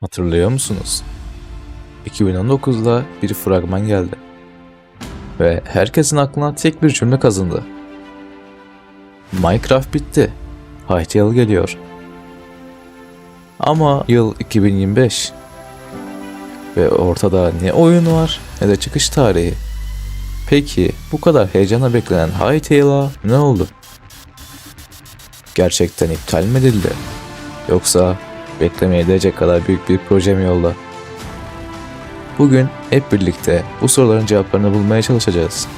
Hatırlıyor musunuz? 2019'da bir fragman geldi. Ve herkesin aklına tek bir cümle kazındı. Minecraft bitti. Hytale geliyor. Ama yıl 2025. Ve ortada ne oyun var ne de çıkış tarihi. Peki bu kadar heyecana beklenen Hytale'a ne oldu? Gerçekten iptal mi edildi? Yoksa beklemeye kadar büyük bir proje mi yolda? Bugün hep birlikte bu soruların cevaplarını bulmaya çalışacağız.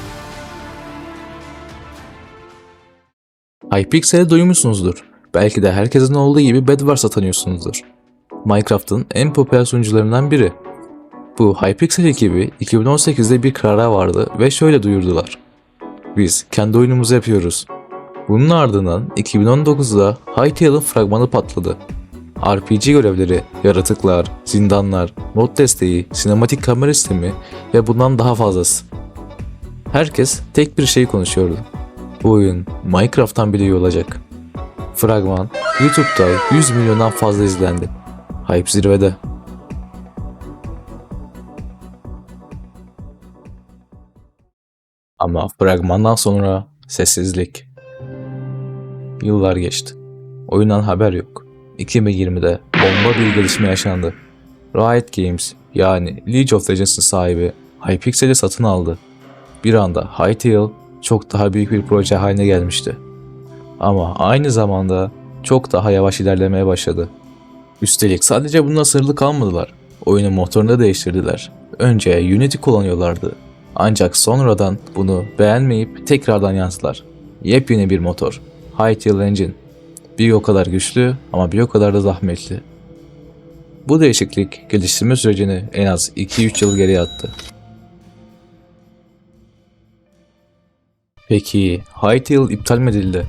Hypixel'i duymuşsunuzdur. Belki de herkesin olduğu gibi Bedwars'a tanıyorsunuzdur. Minecraft'ın en popüler sunucularından biri. Bu Hypixel ekibi 2018'de bir karara vardı ve şöyle duyurdular. Biz kendi oyunumuzu yapıyoruz. Bunun ardından 2019'da Hytale'ın fragmanı patladı. RPG görevleri, yaratıklar, zindanlar, mod desteği, sinematik kamera sistemi ve bundan daha fazlası. Herkes tek bir şey konuşuyordu. Bu oyun Minecraft'tan bile iyi olacak. Fragman YouTube'da 100 milyondan fazla izlendi. Hype zirvede. Ama fragmandan sonra sessizlik. Yıllar geçti. Oyundan haber yok. 2020'de bomba bir gelişme yaşandı. Riot Games yani League of Legends'ın sahibi Hypixel'i satın aldı. Bir anda Hytale çok daha büyük bir proje haline gelmişti. Ama aynı zamanda çok daha yavaş ilerlemeye başladı. Üstelik sadece bununla sınırlı kalmadılar. Oyunun motorunu da değiştirdiler. Önce Unity kullanıyorlardı. Ancak sonradan bunu beğenmeyip tekrardan yazdılar. Yepyeni bir motor. Hytale Engine. Bir o kadar güçlü ama bir o kadar da zahmetli. Bu değişiklik geliştirme sürecini en az 2-3 yıl geriye attı. Peki Hytale iptal mi edildi?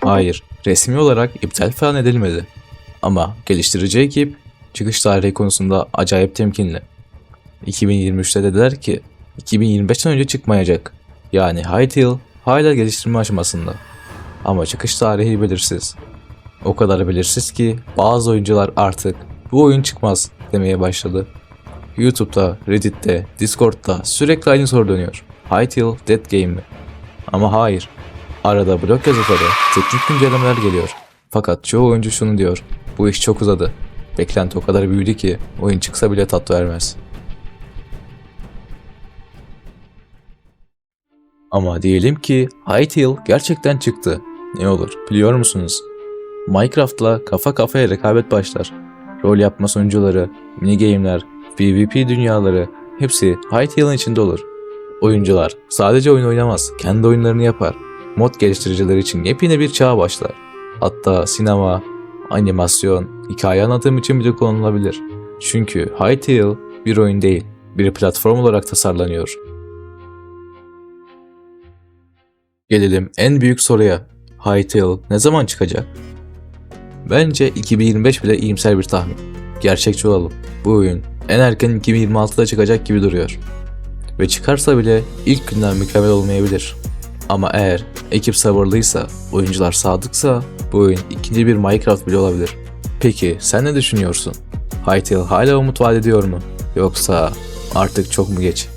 Hayır, resmi olarak iptal falan edilmedi. Ama geliştirici ekip çıkış tarihi konusunda acayip temkinli. 2023'te dediler ki 2025'ten önce çıkmayacak. Yani Hytale hala geliştirme aşamasında. Ama çıkış tarihi belirsiz. O kadar belirsiz ki bazı oyuncular artık bu oyun çıkmaz demeye başladı. YouTube'da, Reddit'te, Discord'da sürekli aynı soru dönüyor. Hytale Dead Game mi? Ama hayır. Arada blog yazıları, teknik güncellemeler geliyor. Fakat çoğu oyuncu şunu diyor. Bu iş çok uzadı. Beklenti o kadar büyüdü ki oyun çıksa bile tat vermez. Ama diyelim ki Hytale gerçekten çıktı. Ne olur biliyor musunuz? Minecraft'la kafa kafaya rekabet başlar. Rol yapma sunucuları, minigame'ler, PvP dünyaları hepsi Hytale'ın içinde olur. Oyuncular sadece oyun oynamaz, kendi oyunlarını yapar. Mod geliştiriciler için yepyeni bir çağ başlar. Hatta sinema, animasyon, hikaye anlatım için bile kullanılabilir. Çünkü Hytale bir oyun değil, bir platform olarak tasarlanıyor. Gelelim en büyük soruya. Hytale ne zaman çıkacak? Bence 2025 bile iyimser bir tahmin. Gerçekçi olalım. Bu oyun en erken 2026'da çıkacak gibi duruyor. Ve çıkarsa bile ilk günden mükemmel olmayabilir. Ama eğer ekip sabırlıysa, oyuncular sadıksa bu oyun ikinci bir Minecraft bile olabilir. Peki sen ne düşünüyorsun? Hytale hala umut vaat ediyor mu? Yoksa artık çok mu geç?